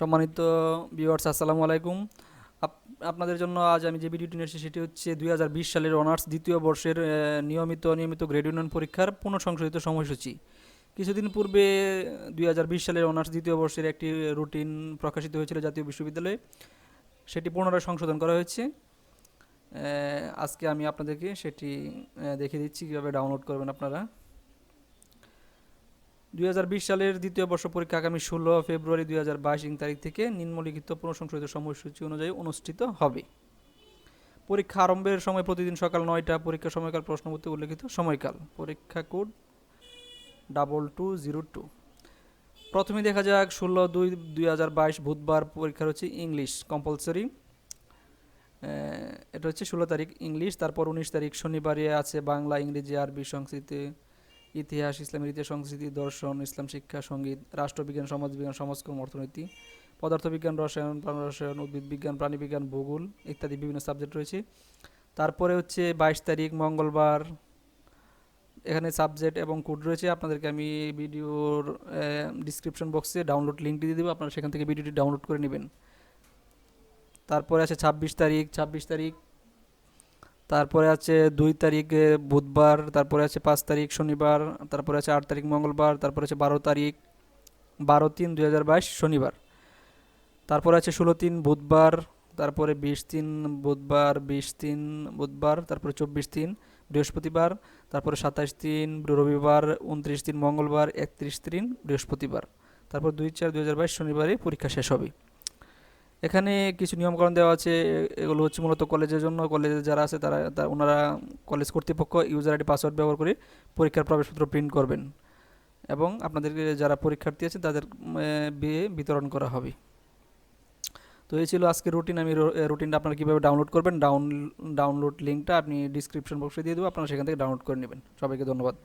সম্মানিত ভিউয়ার্স আসসালামু আলাইকুম। আপ- আপনাদের জন্য আজ আমি যে ভিডিওটি নিয়ে এসেছি, সেটি হচ্ছে দুই হাজার বিশ সালের অনার্স দ্বিতীয় বর্ষের নিয়মিত নিয়মিত গ্রেড ইউনিয়ন পরীক্ষার পুনঃসংশোধিত সময়সূচি। কিছুদিন পূর্বে দুই হাজার বিশ সালের অনার্স দ্বিতীয় বর্ষের একটি রুটিন প্রকাশিত হয়েছিল জাতীয় বিশ্ববিদ্যালয়ে। সেটি পুনরায় সংশোধন করা হয়েছে। আজকে আমি আপনাদেরকে সেটি দেখিয়ে দিচ্ছি, কীভাবে ডাউনলোড করবেন আপনারা। দুই হাজার বিশ সালের দ্বিতীয় বর্ষ পরীক্ষা আগামী ষোলো ফেব্রুয়ারি দুই হাজার বাইশ ইং তারিখ থেকে নিম্নলিখিত পুনঃসংশোধিত সময়সূচি অনুযায়ী অনুষ্ঠিত হবে। পরীক্ষা আরম্ভের সময় প্রতিদিন সকাল নয়টা, পরীক্ষা সময়কাল, প্রশ্নপত্রে উল্লেখিত সময়কাল। পরীক্ষা code double two zero two. প্রথমে দেখা যাক, ষোলো দুই দুই হাজার বাইশ বুধবার পরীক্ষা হচ্ছে ইংলিশ, কম্পালসারি। এটা হচ্ছে ষোলো তারিখ ইংলিশ, তারপর উনিশ তারিখ শনিবারে আছে বাংলা, ইংরেজি, আরবি সংস্কৃতি। ইতিহাস ইসলামের ইতিহাস সংস্কৃতি, দর্শন, ইসলাম শিক্ষা, সংগীত, রাষ্ট্রবিজ্ঞান, সমাজবিজ্ঞান, সমাজকর্ম, অর্থনীতি, পদার্থবিজ্ঞান, রসায়ন, প্রাণ রসায়ন, উদ্ভিদ বিজ্ঞান, প্রাণীবিজ্ঞান, ভূগোল ইত্যাদি বিভিন্ন সাবজেক্ট রয়েছে। তারপরে হচ্ছে বাইশ তারিখ, মঙ্গলবার, এখানে সাবজেক্ট এবং কোড রয়েছে। আপনাদেরকে আমি ভিডিওর ডিসক্রিপশন বক্সে ডাউনলোড লিঙ্কটি দিয়ে দেবো, আপনারা সেখান থেকে ভিডিওটি ডাউনলোড করে নেবেন। তারপরে আছে ছাব্বিশ তারিখ ছাব্বিশ তারিখ তারপরে আছে দুই তারিখে বুধবার, তারপরে আছে পাঁচ তারিখ শনিবার, তারপরে আছে আট তারিখ মঙ্গলবার, তারপরে আছে বারো তারিখ, বারো তিন দুই হাজার বাইশ শনিবার। তারপরে আছে ষোলো তিন বুধবার, তারপরে বিশ তিন বুধবার, বিশ তিন বুধবার, তারপরে চব্বিশ তিন বৃহস্পতিবার, তারপরে সাতাশ তিন রবিবার, উনত্রিশ তিন মঙ্গলবার, একত্রিশ তিন বৃহস্পতিবার। তারপর দুই চার দুই হাজার বাইশ শনিবারে পরীক্ষা শেষ হবে। এখানে কিছু নিয়মকানুন দেওয়া আছে। এগুলো হচ্ছে মূলত কলেজের জন্য। কলেজে যারা আছে তারা, তা, ওনারা কলেজ কর্তৃপক্ষ ইউজার আইডি পাসওয়ার্ড ব্যবহার করে পরীক্ষার প্রবেশপত্র প্রিন্ট করবেন। এবং আপনাদেরকে যারা পরীক্ষার্থী আছে তাদের বিয়ে বিতরণ করা হবে। তো এই ছিল আজকের রুটিন আমি রুটিনটা আপনারা কীভাবে ডাউনলোড করবেন? ডাউন ডাউনলোড লিঙ্কটা আপনি ডিসক্রিপশন বক্সে দিয়ে দেবো। আপনারা সেখান থেকে ডাউনলোড করে নেবেন। সবাইকে ধন্যবাদ।